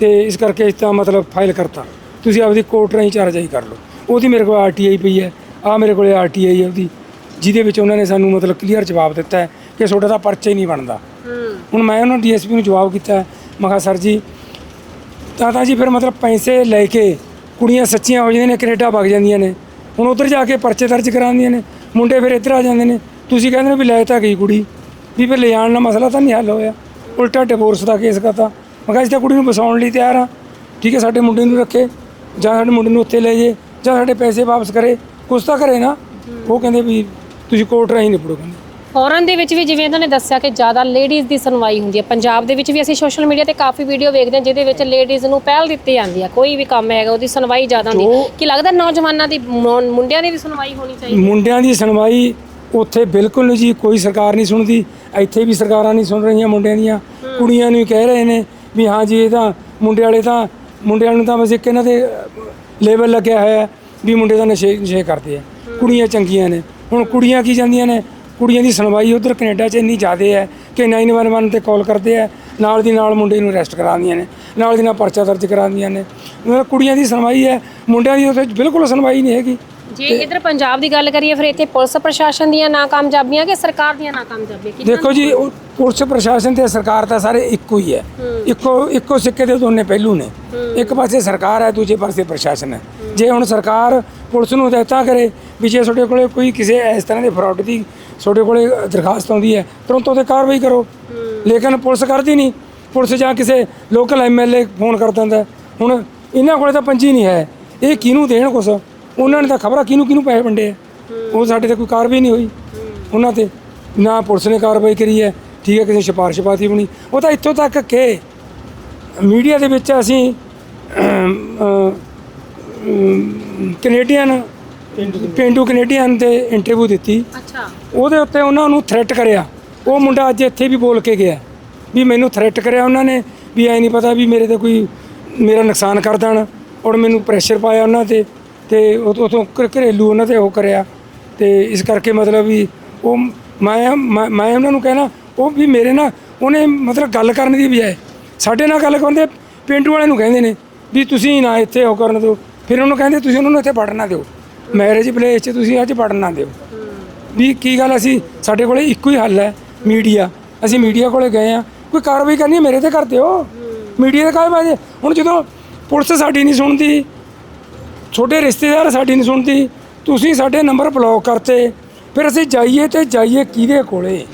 ਤੇ ਇਸ ਕਰਕੇ ਇਸ ਤਾਂ ਮਤਲਬ ਫਾਈਲ ਕਰਤਾ। ਤੁਸੀਂ ਆਪਦੀ ਕੋਰਟ ਰਾਹੀਂ ਚਾਰਜਾਈ ਕਰ ਲਓ। ਉਹਦੀ ਮੇਰੇ ਕੋਲ ਆਰਟੀਆਈ ਪਈ ਹੈ। ਆ ਮੇਰੇ ਕੋਲੇ ਆਰਟੀਆਈ ਹੈ ਉਹਦੀ, ਜਿਹਦੇ ਵਿੱਚ ਉਹਨਾਂ ਨੇ ਸਾਨੂੰ ਮਤਲਬ ਕਲੀਅਰ ਜਵਾਬ ਦਿੱਤਾ ਹੈ। ਕਿ ਤੁਹਾਡਾ ਤਾਂ ਪਰਚਾ ਹੀ ਨਹੀਂ ਬਣਦਾ। ਹੁਣ ਮੈਂ ਉਹਨਾਂ ਡੀਐਸਪੀ ਨੂੰ ਜਵਾਬ ਕੀਤਾ ਮੈਂ ਕਿਹਾ ਸਰ ਜੀ ਤਾਂ ਜੀ ਫਿਰ ਮਤਲਬ ਪੈਸੇ ਲੈ ਕੇ ਕੁੜੀਆਂ ਸੱਚੀਆਂ ਹੋ ਜਾਂਦੀਆਂ ਨੇ ਕੈਨੇਡਾ ਵਗ ਜਾਂਦੀਆਂ ਨੇ। ਹੁਣ ਉੱਧਰ ਜਾ ਕੇ ਪਰਚੇ ਦਰਜ ਕਰਾਉਂਦੀਆਂ ਨੇ ਮੁੰਡੇ ਫਿਰ ਇੱਧਰ ਆ ਜਾਂਦੇ ਨੇ। ਤੁਸੀਂ ਕਹਿੰਦੇ ਨੇ ਵੀ ਲੈ ਤਾਂ ਗਈ ਕੁੜੀ ਵੀ ਫਿਰ ਲਿਜਾਣ ਨਾਲ ਮਸਲਾ ਤਾਂ ਨਹੀਂ ਹੱਲ ਹੋਇਆ। ਉਲਟਾ ਡਿਵੋਰਸ ਦਾ ਕੇਸ ਕਰਤਾ। ਮੈਂ ਕਿਹਾ ਤਾਂ ਕੁੜੀ ਨੂੰ ਵਸਾਉਣ ਲਈ ਤਿਆਰ ਆ ਠੀਕ ਹੈ ਸਾਡੇ ਮੁੰਡੇ ਨੂੰ ਰੱਖੇ ਜਾਂ ਸਾਡੇ ਮੁੰਡੇ ਨੂੰ ਉੱਥੇ ਲੈ ਜੇ ਜਾਂ ਸਾਡੇ ਪੈਸੇ ਵਾਪਸ ਕਰੇ। ਕੁਛ ਤਾਂ ਕਰੇ ਨਾ। ਉਹ ਕਹਿੰਦੇ ਵੀ ਤੁਸੀਂ ਕੋਰਟ ਰਾਹੀਂ ਨਿਪੜੋ ਕਹਿੰਦੇ। ਫੋਰਨ ਦੇ ਵਿੱਚ ਵੀ ਜਿਵੇਂ ਇਹਨਾਂ ਨੇ ਦੱਸਿਆ ਕਿ ਜ਼ਿਆਦਾ ਲੇਡੀਜ਼ ਦੀ ਸੁਣਵਾਈ ਹੁੰਦੀ ਹੈ। ਪੰਜਾਬ ਦੇ ਵਿੱਚ ਵੀ ਅਸੀਂ ਸੋਸ਼ਲ ਮੀਡੀਆ ਤੇ ਕਾਫੀ ਵੀਡੀਓ ਵੇਖਦੇ ਹਾਂ ਜਿਹਦੇ ਵਿੱਚ ਲੇਡੀਜ਼ ਨੂੰ ਪਹਿਲ ਦਿੱਤੀ ਜਾਂਦੀ ਹੈ। ਕੋਈ ਵੀ ਕੰਮ ਹੈਗਾ ਉਹਦੀ ਸੁਣਵਾਈ ਜ਼ਿਆਦਾ ਹੁੰਦੀ ਹੈ। ਕੀ ਲੱਗਦਾ ਨੌਜਵਾਨਾਂ ਦੀ ਮੁੰ- ਮੁੰਡਿਆਂ ਦੀ ਵੀ ਸੁਣਵਾਈ ਹੋਣੀ ਚਾਹੀਦੀ ਮੁੰਡਿਆਂ ਦੀ ਸੁਣਵਾਈ ਉੱਥੇ ਬਿਲਕੁਲ ਨਹੀਂ ਜੀ ਕੋਈ ਸਰਕਾਰ ਨਹੀਂ ਸੁਣਦੀ। ਇੱਥੇ ਵੀ ਸਰਕਾਰਾਂ ਨਹੀਂ ਸੁਣ ਰਹੀਆਂ ਮੁੰਡਿਆਂ ਦੀਆਂ। ਕੁੜੀਆਂ ਨੂੰ ਹੀ ਕਹਿ ਰਹੇ ਨੇ ਵੀ ਹਾਂ ਜੀ ਇਹ ਤਾਂ ਮੁੰਡੇ ਵਾਲੇ ਤਾਂ ਮੁੰਡਿਆਂ ਨੂੰ ਤਾਂ ਬਸ ਇੱਕ ਇਹਨਾਂ ਦੇ ਲੇਬਲ ਲੱਗਿਆ ਹੋਇਆ ਹੈ ਵੀ ਮੁੰਡੇ ਤਾਂ ਨਸ਼ੇ ਨਸ਼ੇ ਕਰਦੇ ਆ। ਕੁੜੀਆਂ ਚੰਗੀਆਂ ਨੇ। ਹੁਣ ਕੁੜੀਆਂ ਕੀ ਜਾਂਦੀਆਂ ਨੇ? ਕੁੜੀਆਂ ਦੀ ਸੁਣਵਾਈ ਉਧਰ ਕੈਨੇਡਾ 'ਚ ਇੰਨੀ ਜ਼ਿਆਦੇ ਹੈ ਕਿ 911 ਤੇ ਕਾਲ ਕਰਦੇ ਆ ਨਾਲ ਦੀ ਨਾਲ ਮੁੰਡੇ ਨੂੰ ਅਰੈਸਟ ਕਰਾਉਂਦੀਆਂ ਨੇ ਨਾਲ ਦੀ ਨਾਲ ਪਰਚਾ ਦਰਜ ਕਰਾਉਂਦੀਆਂ ਨੇ। ਮਤਲਬ ਕੁੜੀਆਂ ਦੀ ਸੁਣਵਾਈ ਹੈ ਮੁੰਡਿਆਂ ਦੀ ਉੱਥੇ ਬਿਲਕੁਲ ਸੁਣਵਾਈ ਨਹੀਂ ਹੈਗੀ। ਜੇ ਇਧਰ ਪੰਜਾਬ ਦੀ ਗੱਲ ਕਰੀਏ ਫਿਰ ਇੱਥੇ ਪੁਲਿਸ ਪ੍ਰਸ਼ਾਸਨ ਦੀਆਂ ਨਾਕਾਮਯਾਬੀਆਂ ਕਿ ਸਰਕਾਰ ਦੀਆਂ ਨਾਕਾਮਯਾਬੀਆਂ? ਕਿ ਦੇਖੋ ਜੀ ਉਹ ਪੁਲਿਸ ਪ੍ਰਸ਼ਾਸਨ ਤੇ ਸਰਕਾਰ ਤਾਂ ਸਾਰੇ ਇੱਕੋ ਹੀ ਹੈ। ਇੱਕੋ ਇੱਕੋ ਸਿੱਕੇ ਦੇ ਦੋਨੇ ਪਹਿਲੂ ਨੇ। ਇੱਕ ਪਾਸੇ ਸਰਕਾਰ ਹੈ ਦੂਜੇ ਪਾਸੇ ਪ੍ਰਸ਼ਾਸਨ ਹੈ। ਜੇ ਹੁਣ ਸਰਕਾਰ ਪੁਲਿਸ ਨੂੰ ਹਦਾਇਤਾਂ ਕਰੇ ਵੀ ਜੇ ਤੁਹਾਡੇ ਕੋਲੇ ਕੋਈ ਕਿਸੇ ਇਸ ਤਰ੍ਹਾਂ ਦੇ ਫਰਾਡ ਦੀ ਤੁਹਾਡੇ ਕੋਲੇ ਦਰਖਾਸਤ ਆਉਂਦੀ ਹੈ ਤੁਰੰਤ ਉਹਤੇ ਕਾਰਵਾਈ ਕਰੋ। ਲੇਕਿਨ ਪੁਲਿਸ ਕਰਦੀ ਨਹੀਂ। ਪੁਲਿਸ ਜਾਂ ਕਿਸੇ ਲੋਕਲ ਐਮਐਲਏ ਫੋਨ ਕਰ ਦਿੰਦਾ। ਹੁਣ ਇਹਨਾਂ ਕੋਲੇ ਤਾਂ ਪੰਜੀ ਨਹੀਂ ਹੈ। ਇਹ ਕਿਹਨੂੰ ਦੇਣ ਕੁਛ? ਉਹਨਾਂ ਨੇ ਤਾਂ ਖਬਰਾਂ ਕਿਹਨੂੰ ਕਿਹਨੂੰ ਪੈਸੇ ਵੰਡੇ ਆ ਉਹ ਸਾਡੇ ਤੇ ਕੋਈ ਕਾਰਵਾਈ ਨਹੀਂ ਹੋਈ। ਉਹਨਾਂ ਤੇ ਨਾ ਪੁਲਿਸ ਨੇ ਕਾਰਵਾਈ ਕਰੀ ਹੈ। ਠੀਕ ਹੈ ਕਿਸੇ ਸਿਫਾਰਿਸ਼ ਪਾਤੀ ਬਣੀ ਉਹ ਤਾਂ ਇੱਥੋਂ ਤੱਕ ਕਿ ਮੀਡੀਆ ਦੇ ਵਿੱਚ ਅਸੀਂ ਕੈਨੇਡੀਅਨ ਪਿੰਡੂ ਕੈਨੇਡੀਅਨ ਦੇ ਇੰਟਰਵਿਊ ਦਿੱਤੀ। ਅੱਛਾ। ਉਹਦੇ ਉੱਤੇ ਉਹਨਾਂ ਨੂੰ ਥ੍ਰੈਟ ਕਰਿਆ। ਉਹ ਮੁੰਡਾ ਅੱਜ ਇੱਥੇ ਵੀ ਬੋਲ ਕੇ ਗਿਆ ਵੀ ਮੈਨੂੰ ਥ੍ਰੈਟ ਕਰਿਆ ਉਹਨਾਂ ਨੇ ਵੀ ਐ ਨਹੀਂ ਪਤਾ ਵੀ ਮੇਰੇ ਤੇ ਕੋਈ ਮੇਰਾ ਨੁਕਸਾਨ ਕਰ ਦੇਣ ਔਰ ਮੈਨੂੰ ਪ੍ਰੈਸ਼ਰ ਪਾਇਆ ਉਹਨਾਂ ਤੇ ਤੇ ਉਹ ਉਤੋਂ ਘਰੇਲੂ ਉਹਨਾਂ ਤੇ ਉਹ ਕਰਿਆ। ਤੇ ਇਸ ਕਰਕੇ ਮਤਲਬ ਵੀ ਉਹ ਮੈਂ ਮੈਂ ਮੈਂ ਉਹਨਾਂ ਨੂੰ ਕਹਿਣਾ ਉਹ ਵੀ ਮੇਰੇ ਨਾਲ ਉਹਨੇ ਮਤਲਬ ਗੱਲ ਕਰਨ ਦੀ ਬਜਾਏ ਸਾਡੇ ਨਾਲ ਗੱਲ ਕਰਦੇ ਪਿੰਡੂ ਵਾਲੇ ਨੂੰ ਕਹਿੰਦੇ ਨੇ ਵੀ ਤੁਸੀਂ ਨਾ ਇੱਥੇ ਉਹ ਕਰਨ ਦਿਓ। ਫਿਰ ਉਹਨੂੰ ਕਹਿੰਦੇ ਤੁਸੀਂ ਉਹਨਾਂ ਨੂੰ ਇੱਥੇ ਪੜਨ ਨਾ ਦਿਓ। ਮੈਰਿਜ ਪਲੇਸ 'ਚ ਤੁਸੀਂ ਅੱਜ ਪੜਨ ਨਾ ਦਿਓ। ਵੀ ਕੀ ਗੱਲ ਅਸੀਂ ਸਾਡੇ ਕੋਲੇ ਇੱਕੋ ਹੀ ਹੱਲ ਹੈ ਮੀਡੀਆ ਅਸੀਂ ਮੀਡੀਆ ਕੋਲੇ ਗਏ ਆ। ਕੋਈ ਕਾਰਵਾਈ ਕਰਨੀ ਹੈ ਮੇਰੇ ਤੇ ਕਰ ਦਿਓ। ਮੀਡੀਆ ਦੇ ਕਾਹਦੇ ਬਾਜੇ ਹੁਣ ਜਦੋਂ ਪੁਲਿਸ ਸਾਡੀ ਨਹੀਂ ਸੁਣਦੀ ਛੋਟੇ ਰਿਸ਼ਤੇਦਾਰ ਸਾਡੀ ਨਹੀਂ ਸੁਣਦੀ ਤੁਸੀਂ ਸਾਡੇ ਨੰਬਰ ਬਲੌਕ ਕਰਤੇ ਫਿਰ ਅਸੀਂ ਜਾਈਏ ਤੇ ਜਾਈਏ ਕਿਹਦੇ ਕੋਲੇ?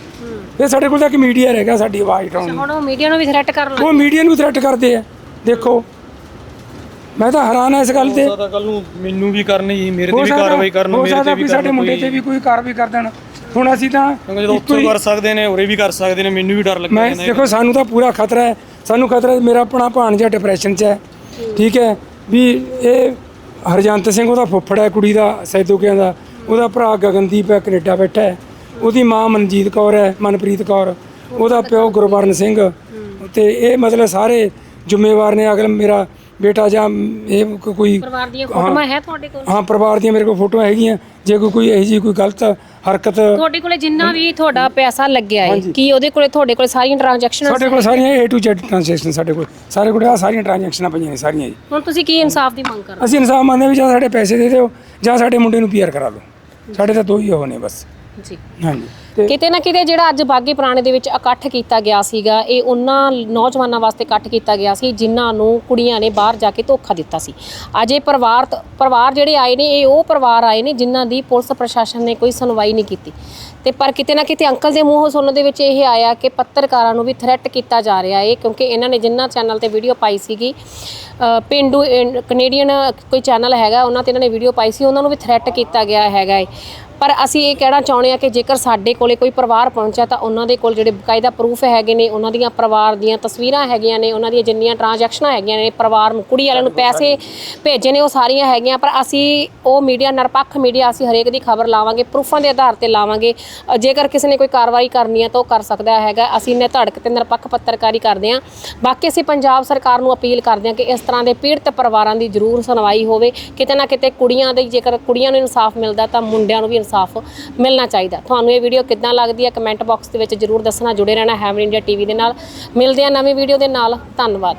ਫਿਰ ਸਾਡੇ ਕੋਲ ਤਾਂ ਇੱਕ ਮੀਡੀਆ ਰਹਿ ਗਿਆ ਸਾਡੀ ਆਵਾਜ਼ ਉਠਾਉਣ ਹੁਣ ਉਹ ਮੀਡੀਆ ਨੂੰ ਵੀ ਥ੍ਰੈਟ ਕਰ ਲਓ ਉਹ ਮੀਡੀਆ ਨੂੰ ਥ੍ਰੈਟ ਕਰਦੇ ਆ। ਦੇਖੋ ਮੈਂ ਤਾਂ ਹੈਰਾਨ ਆ ਇਸ ਗੱਲ ਤੇ। ਤਾਂ ਕੱਲ ਨੂੰ ਮੈਨੂੰ ਵੀ ਕਰਨ ਜੀ ਮੇਰੇ ਤੇ ਹੋ ਵੀ ਸਕਦਾ ਕਾਰਵਾਈ ਕਰਨ ਹੋ ਮੇਰੇ ਸਕਦਾ ਤੇ ਵੀ ਵੀ ਸਾਡੇ ਕਰਨ ਮੁੰਡੇ ਤੇ ਵੀ ਕੋਈ ਕਾਰਵਾਈ ਕਰ ਦੇਣ। ਹੁਣ ਅਸੀਂ ਤਾਂ ਕਿਉਂਕਿ ਜਦੋਂ ਇੱਕੋ ਉੱਥੋਂ ਹੀ- ਕਰ ਸਕਦੇ ਨੇ ਉਰੇ ਵੀ ਕਰ ਸਕਦੇ ਨੇ ਮੈਨੂੰ ਵੀ ਡਰ ਲੱਗਿਆ ਮੈਂ ਦੇਖੋ ਸਾਨੂੰ ਤਾਂ ਪੂਰਾ ਖਤਰਾ ਹੈ। ਸਾਨੂੰ ਖਤਰਾ ਹੈ, ਮੇਰਾ ਆਪਣਾ ਭਾਣਜਾ ਡਿਪਰੈਸ਼ਨ 'ਚ ਹੈ। ਠੀਕ ਹੈ? ਵੀ ਇਹ ਹਰਜੰਤ ਸਿੰਘ ਉਹਦਾ ਫੁੱਫੜ ਹੈ ਕੁੜੀ ਦਾ ਸੈਦੋਕਿਆਂ ਦਾ। ਉਹਦਾ ਭਰਾ ਗਗਨਦੀਪ ਹੈ ਕੈਨੇਡਾ ਬੈਠਾ ਹੈ। ਉਹਦੀ ਮਾਂ ਮਨਜੀਤ ਕੌਰ ਹੈ ਮਨਪ੍ਰੀਤ ਕੌਰ। ਉਹਦਾ ਪਿਓ ਗੁਰਵਰਨ ਸਿੰਘ। ਤੇ ਇਹ ਮਤਲਬ ਸਾਰੇ ਜ਼ਿੰਮੇਵਾਰ ਨੇ। ਅਗਲ ਮੇਰਾ ਬੇਟਾ ਜਾਂ ਇਹ ਕੋ- ਕੋਈ ਪਰਿਵਾਰ ਦੀਆਂ ਫੋਟੋਆਂ ਹੈ। ਤੁਹਾਡੇ ਕੋਲ? ਹਾਂ ਪਰਿਵਾਰ ਦੀਆਂ ਮੇਰੇ ਕੋਲ ਫੋਟੋਆਂ ਹੈਗੀਆਂ। ਜੇ ਕੋਈ ਕੋਈ ਇਹੋ ਜਿਹੀ ਕੋਈ ਗਲਤ ਹਰਕਤ ਤੁਹਾਡੇ ਕੋਲੇ ਜਿੰਨਾ ਵੀ ਤੁਹਾਡਾ ਪੈਸਾ ਲੱਗਿਆ ਹੈ ਕੀ ਉਹਦੇ ਕੋਲੇ ਤੁਹਾਡੇ ਕੋਲੇ ਸਾਰੀਆਂ ਟ੍ਰਾਂਜੈਕਸ਼ਨਸ ਸਾਡੇ ਕੋਲ ਸਾਰੀਆਂ A to Z ਟ੍ਰਾਂਜੈਕਸ਼ਨ ਸਾਡੇ ਕੋਲ। ਸਾਰੇ ਕੋਲ ਆਹ ਸਾਰੀਆਂ ਟ੍ਰਾਂਜੈਕਸ਼ਨਾਂ ਪਈਆਂ ਨੇ ਸਾਰੀਆਂ ਜੀ ਹੁਣ ਤੁਸੀਂ ਕੀ ਇਨਸਾਫ ਦੀ ਮੰਗ ਕਰਦੇ ਅਸੀਂ ਇਨਸਾਫ ਮੰਗਦੇ ਹਾਂ ਵੀ ਜਾਂ ਸਾਡੇ ਪੈਸੇ ਦੇ ਦਿਓ ਜਾਂ ਸਾਡੇ ਮੁੰਡੇ ਨੂੰ ਪੀਆਰ ਕਰਾ ਦਿਓ। ਸਾਡੇ ਤਾਂ ਦੋ ਹੀ ਉਹ ਨੇ ਬਸ। ਹੋ ਜੀ। ਹਾਂਜੀ। ਕਿਤੇ ਨਾ ਕਿਤੇ ਜਿਹੜਾ ਅੱਜ ਬਾਗੀ ਪੁਰਾਣੇ ਦੇ ਵਿੱਚ ਇਕੱਠ ਕੀਤਾ ਗਿਆ ਸੀਗਾ ਇਹ ਉਹਨਾਂ ਨੌਜਵਾਨਾਂ ਵਾਸਤੇ ਇਕੱਠ ਕੀਤਾ ਗਿਆ ਸੀ ਜਿਨ੍ਹਾਂ ਨੂੰ ਕੁੜੀਆਂ ਨੇ ਬਾਹਰ ਜਾ ਕੇ ਧੋਖਾ ਦਿੱਤਾ ਸੀ। ਅੱਜ ਇਹ ਪਰਿਵਾਰ ਪਰਿਵਾਰ ਜਿਹੜੇ ਆਏ ਨੇ ਇਹ ਉਹ ਪਰਿਵਾਰ ਆਏ ਨੇ ਜਿਨ੍ਹਾਂ ਦੀ ਪੁਲਿਸ ਪ੍ਰਸ਼ਾਸਨ ਨੇ ਕੋਈ ਸੁਣਵਾਈ ਨਹੀਂ ਕੀਤੀ। ਤੇ ਪਰ ਕਿਤੇ ਨਾ ਕਿਤੇ ਅੰਕਲ ਦੇ ਮੂੰਹੋਂ ਸੁਣਨ ਦੇ ਵਿੱਚ ਇਹ ਆਇਆ ਕਿ ਪੱਤਰਕਾਰਾਂ ਨੂੰ ਵੀ ਥ੍ਰੈਟ ਕੀਤਾ ਜਾ ਰਿਹਾ ਹੈ ਕਿਉਂਕਿ ਇਹਨਾਂ ਨੇ ਜਿੰਨਾ ਚੈਨਲ ਤੇ ਵੀਡੀਓ ਪਾਈ ਸੀਗੀ ਅ, ਪਿੰਡੂ ਕੈਨੇਡੀਅਨ ਕੋਈ ਚੈਨਲ ਹੈਗਾ ਉਹਨਾਂ ਤੇ ਇਹਨਾਂ ਨੇ ਵੀਡੀਓ ਪਾਈ ਸੀ ਉਹਨਾਂ ਨੂੰ ਵੀ ਥ੍ਰੈਟ ਕੀਤਾ ਗਿਆ ਹੈਗਾ ਹੈ ਪਰ ਅਸੀਂ ਇਹ ਕਹਿਣਾ ਚਾਹੁੰਦੇ ਆ ਕਿ ਜੇਕਰ ਸਾਡੇ ਕੋਲੇ ਕੋਈ ਪਰਿਵਾਰ ਪਹੁੰਚਿਆ ਤਾਂ ਉਹਨਾਂ ਦੇ ਕੋਲ ਜਿਹੜੇ ਬਕਾਇਦਾ ਪ੍ਰੂਫ ਹੈਗੇ ਨੇ ਉਹਨਾਂ ਦੀਆਂ ਪਰਿਵਾਰ ਦੀਆਂ ਤਸਵੀਰਾਂ ਹੈਗੀਆਂ ਨੇ ਉਹਨਾਂ ਦੀਆਂ ਜਿੰਨੀਆਂ ਟ੍ਰਾਂਜੈਕਸ਼ਨਾਂ ਹੈਗੀਆਂ ਨੇ ਪਰਿਵਾਰ ਨੂੰ ਕੁੜੀ ਵਾਲਿਆਂ ਨੂੰ ਪੈਸੇ ਭੇਜੇ ਨੇ ਉਹ ਸਾਰੀਆਂ ਹੈਗੀਆਂ ਪਰ ਅਸੀਂ ਉਹ ਮੀਡੀਆ ਨਿਰਪੱਖ ਮੀਡੀਆ ਅਸੀਂ ਹਰੇਕ ਦੀ ਖਬਰ ਲਾਵਾਂਗੇ ਪ੍ਰੂਫਾਂ ਦੇ ਆਧਾਰ ਤੇ ਲਾਵਾਂਗੇ। ਜੇਕਰ ਕਿਸੇ ਨੇ ਕੋਈ ਕਾਰਵਾਈ ਕਰਨੀ ਹੈ ਤਾਂ ਉਹ ਕਰ ਸਕਦਾ ਹੈਗਾ। ਅਸੀਂ ਨੇ ਧੜਕ ਤੇ ਨਿਰਪੱਖ ਪੱਤਰਕਾਰੀ ਕਰਦੇ ਹਾਂ। ਬਾਕੀ ਅਸੀਂ ਪੰਜਾਬ ਸਰਕਾਰ ਨੂੰ ਅਪੀਲ ਕਰਦੇ ਹਾਂ ਕਿ ਇਸ ਤਰ੍ਹਾਂ ਦੇ ਪੀੜਤ ਪਰਿਵਾਰਾਂ ਦੀ ਜ਼ਰੂਰ ਸੁਣਵਾਈ ਹੋਵੇ। ਕਿਤੇ ਨਾ ਕਿਤੇ ਕੁੜੀਆਂ ਦੀ ਜੇਕਰ ਕੁੜੀਆਂ ਨੂੰ ਇਨਸਾਫ ਮਿਲਦਾ ਤਾਂ ਮੁੰਡਿਆਂ ਨੂੰ ਵੀ ਇਨਸਾਫ ਮਿਲਣਾ ਚਾਹੀਦਾ। ਤੁਹਾਨੂੰ ਇਹ ਵੀਡੀਓ ਕਿੱਦਾਂ ਲੱਗਦੀ ਹੈ? ਕਮੈਂਟ ਬਾਕਸ ਦੇ ਵਿੱਚ ਜ਼ਰੂਰ ਦੱਸਣਾ। ਜੁੜੇ ਰਹਿਣਾ ਹੈਵਨ ਇੰਡੀਆ ਟੀਵੀ ਦੇ ਨਾਲ। ਮਿਲਦੇ ਹਾਂ ਨਵੀਂ ਵੀਡੀਓ ਦੇ ਨਾਲ। ਧੰਨਵਾਦ।